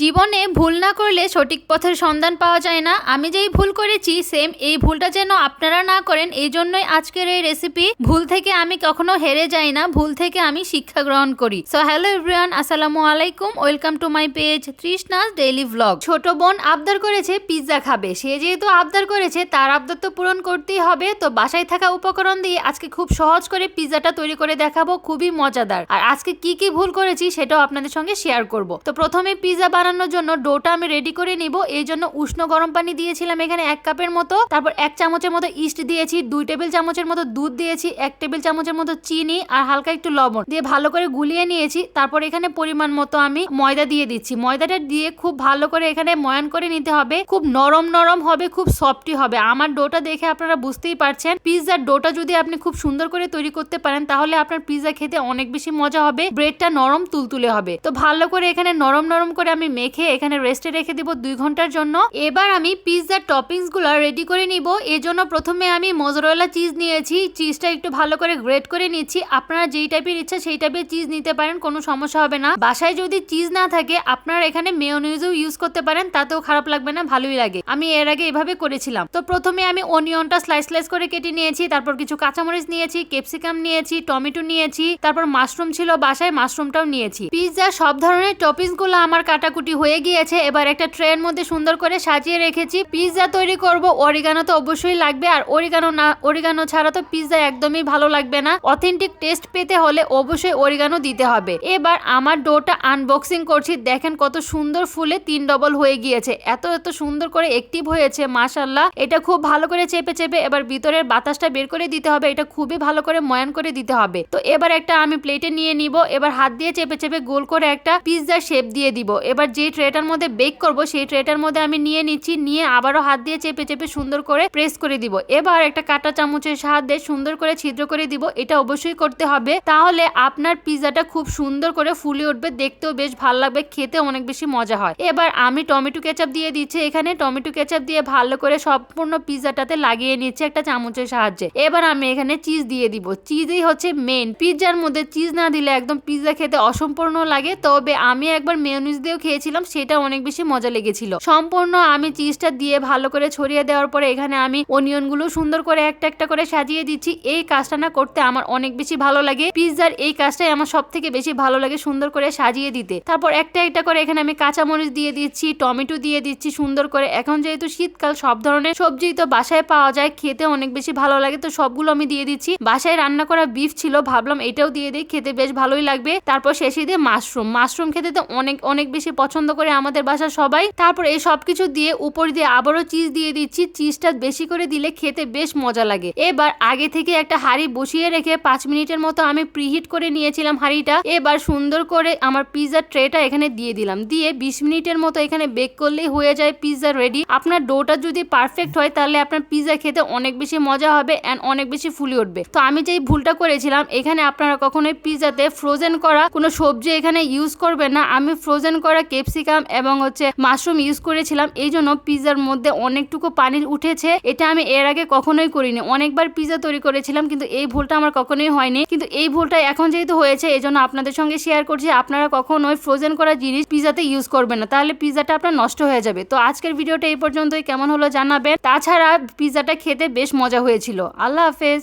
জীবনে ভুল না করলে সঠিক পথের সন্ধান পাওয়া যায় না। আমি যেই ভুল করেছি সেম এই ভুলটা যেন আপনারা না করেন এই জন্যই আজকের এই রেসিপি ভুল থেকে আমি কখনো হেরে যাই না, ভুল থেকে আমি শিক্ষা গ্রহণ করি। সো হ্যালো এভরিওয়ান আসসালামু আলাইকুম welcome to my page Trishna's daily vlog ছোট বোন আবদার করেছে পিৎজা খাবে। সে যেহেতু আবদার করেছে, তার আবদার তো পূরণ করতেই হবে। তো বাসায় থাকা উপকরণ দিয়ে আজকে খুব সহজ করে পিৎজাটা তৈরি করে দেখাবো, খুবই মজাদার। আর আজকে কি কি ভুল করেছি, সেটাও আপনাদের সঙ্গে শেয়ার করব। তো প্রথমে পিৎজা বানানোর জন্য ডোটা আমি রেডি করে নিব। এই জন্য উষ্ণ গরম পানি দিয়েছিলাম এখানে এক কাপের মতো। তারপর এক চামচের মতো ইস্ট দিয়েছি, দুই টেবিল চামচের মতো দুধ দিয়েছি, এক টেবিল চামচের মতো চিনি আর হালকা একটু লবণ দিয়ে ভালো করে গুলিয়ে নিয়েছি। তারপর এখানে পরিমাণ মতো আমি ময়দা দিয়ে দিচ্ছি। ময়দাটা দিয়ে খুব ভালো করে এখানে ময়ান করে নিতে হবে। খুব নরম নরম হবে, খুব সফটি হবে। আমার ডোটা দেখে আপনারা বুঝতেই পারছেন। পিৎজার ডোটা যদি আপনি খুব সুন্দর করে তৈরি করতে পারেন, তাহলে আপনার পিৎজা খেতে অনেক বেশি মজা হবে। ব্রেডটা নরম তুলতুলে হবে। তো ভালো করে এখানে নরম নরম করে আমি মেখে এখানে রেস্টে রেখে দিব দুই ঘণ্টার জন্য। এবার আমি পিৎজার টপিংসগুলো রেডি করে নিব। এর জন্য প্রথমে আমি মোজরেলা চিজ নিয়েছি। চিজটা একটু ভালো করে গ্রেট করে নিচ্ছি। আপনারা যেই টাইপের ইচ্ছা সেই টাইপের চিজ নিতে পারেন, কোনো সমস্যা হবে না। বাসায় যদি চিজ না থাকে, আপনারা এখানে মেয়োনিজও ইউজ করতে পারেন, তাতেও খারাপ লাগবে না, ভালোই লাগে। আমি এর আগে এভাবে করেছিলাম। তো প্রথমে আমি অনিয়নটা স্লাইস স্লাইস করে কেটে নিয়েছি, তারপর কিছু কাঁচামরিচ নিয়েছি ক্যাপসিকাম নিয়েছি, টমেটো নিয়েছি, তারপর মাশরুম ছিল বাসায় মাশরুমটাও নিয়েছি। পিৎজা সব ধরনের টপিংসগুলো আমার কাটাকুটি হয়ে গিয়েছে। এবার একটা ট্রের মধ্যে সুন্দর করে সাজিয়ে রেখেছি। পিৎজা তৈরি করব। অরিগানো তো অবশ্যই লাগবে। আর অরিগানো না অরিগানো ছাড়া তো পিৎজা একদমই ভালো লাগবে না। অথেন্টিক টেস্ট পেতে হলে অবশ্যই অরিগানো দিতে হবে। এবার আমার ডোটা আনবক্সিং করছি। দেখেন কত সুন্দর ফুলে তিন ডবল হয়ে গিয়েছে। এত এত সুন্দর করে অ্যাক্টিভ হয়েছে মাশাল্লাহ এটা খুব ভালো করে চেপে চেপে এবার ভিতরের বাতাসটা বের করে দিতে হবে। এটা খুবই ভালো করে ময়ান করে দিতে হবে। তো এবার একটা আমি প্লেটে নিয়ে নিব। এবার হাত দিয়ে চেপে চেপে গোল করে একটা পিৎজার শেপ দিয়ে দিব। এবার যে ট্রেটার মধ্যে বেক করব, সেই ট্রেটার মধ্যে আমি নিয়ে নিচ্ছি, নিয়ে আবারও হাত দিয়ে চেপে চেপে সুন্দর করে প্রেস করে দিব। এবার একটা কাটা চামচের সাহায্যে সুন্দর করে ছিদ্র করে দিব। এটা অবশ্যই করতে হবে। তাহলে আপনার পিৎজাটা খুব সুন্দর করে ফুলে উঠবে, দেখতেও বেশ ভালো লাগবে খেতে অনেক বেশি মজা হয়। এবার আমি টমেটো কেচাপ দিয়ে দিচ্ছি এখানে। টমেটো কেচাপ দিয়ে ভালো করে সম্পূর্ণ পিৎজাটাতে লাগিয়ে নিচ্ছে একটা চামচের সাহায্যে। এবার আমি এখানে চিজ দিয়ে দিব। চিজই হচ্ছে মেন পিৎজার মধ্যে চিজ না দিলে একদম পিৎজা খেতে অসম্পূর্ণ লাগে। তবে আমি একবার মেয়নিজ দিয়েও খেয়েছিলাম সেটা অনেক বেশি মজা লেগেছিল। সম্পূর্ণ আমি চিজটা দিয়ে ভালো করে ছড়িয়ে দেওয়ার পরে এখানে আমি অনিয়নগুলো সুন্দর করে একটা একটা করে সাজিয়ে দিচ্ছি। এই কাজটা না করতে আমার অনেক বেশি ভালো লাগে। পিৎজার এই কাজটাই আমার সব থেকে বেশি ভালো লাগে সুন্দর করে সাজিয়ে দিতে। তারপর একটা একটা করে এখানে আমি কাঁচামরিচ দিয়ে দিচ্ছি, টমেটো দিয়ে দিচ্ছি সুন্দর করে। এখন যেহেতু শীতকাল, সব ধরনের সবজি তো বাসায় পাওয়া যায়, খেতে অনেক বেশি ভালো লাগে, তো সবগুলো আমি দিয়ে দিচ্ছি। বাসায় রান্না করা বিফ ছিল, ভাবলাম এটাও দিয়ে দিই, খেতে বেশ ভালোই লাগবে। তারপর শেষে দিয়ে মাশরুম মাশরুম খেতে তো অনেক অনেক বেশি পছন্দ করে আমাদের বাসার সবাই। তারপর এই সব কিছু দিয়ে উপর দিয়ে আবারও চিজ দিয়ে দিচ্ছি। চিজটা বেশি করে দিলে খেতে বেশ মজা লাগে। এবার আগে থেকে একটা হাঁড়ি বসিয়ে রেখে পাঁচ মিনিটের মতো আমি প্রিহিট করে নিয়েছিলাম হাঁড়িটা। এবার সুন্দর করে আমার পিৎজার ট্রেটা এখানে দিয়ে দিলাম। দিয়ে বিশ মিনিটের মতো এখানে বেক করলেই হয়ে যায় পিৎজা রেডি আপনার ডোটা যদি পারফেক্ট হয়, তাহলে আপনার পিৎজা খেতে অনেক বেশি মজা হবে অ্যান্ড অনেক বেশি ফুলে উঠবে। তো আমি যেই ভুলটা করেছিলাম, এখানে আপনারা কখনোই পিৎজাতে ফ্রোজেন করা কোনো সবজি এখানে ইউজ করবেন না। আমি ফ্রোজেন করা ক্যাপসিকাম এবং হচ্ছে মাশরুম ইউজ করেছিলাম। এই জন্য পিৎজার মধ্যে অনেকটুকু পানি উঠেছে। এটা আমি এর আগে কখনোই করিনি। অনেকবার পিৎজা তৈরি করেছিলাম, কিন্তু এই ভুলটা আমার কখনোই হয়নি। কিন্তু এই ভুলটা এখন যেহেতু হয়েছে এই জন্য আপনাদের সঙ্গে শেয়ার করছি। আপনারা কখনোই ফ্রোজেন করা জিনিস পিৎজাতে ইউজ করবেন না। তাহলে পিৎজাটা আপনার নষ্ট হয়ে যাবে। তো আজকের ভিডিওটা এই পর্যন্তই। কেমন হলো জানাবেন। তাছাড়া পিৎজাটা খেতে বেশ মজা হয়েছিল। আল্লাহ হাফেজ।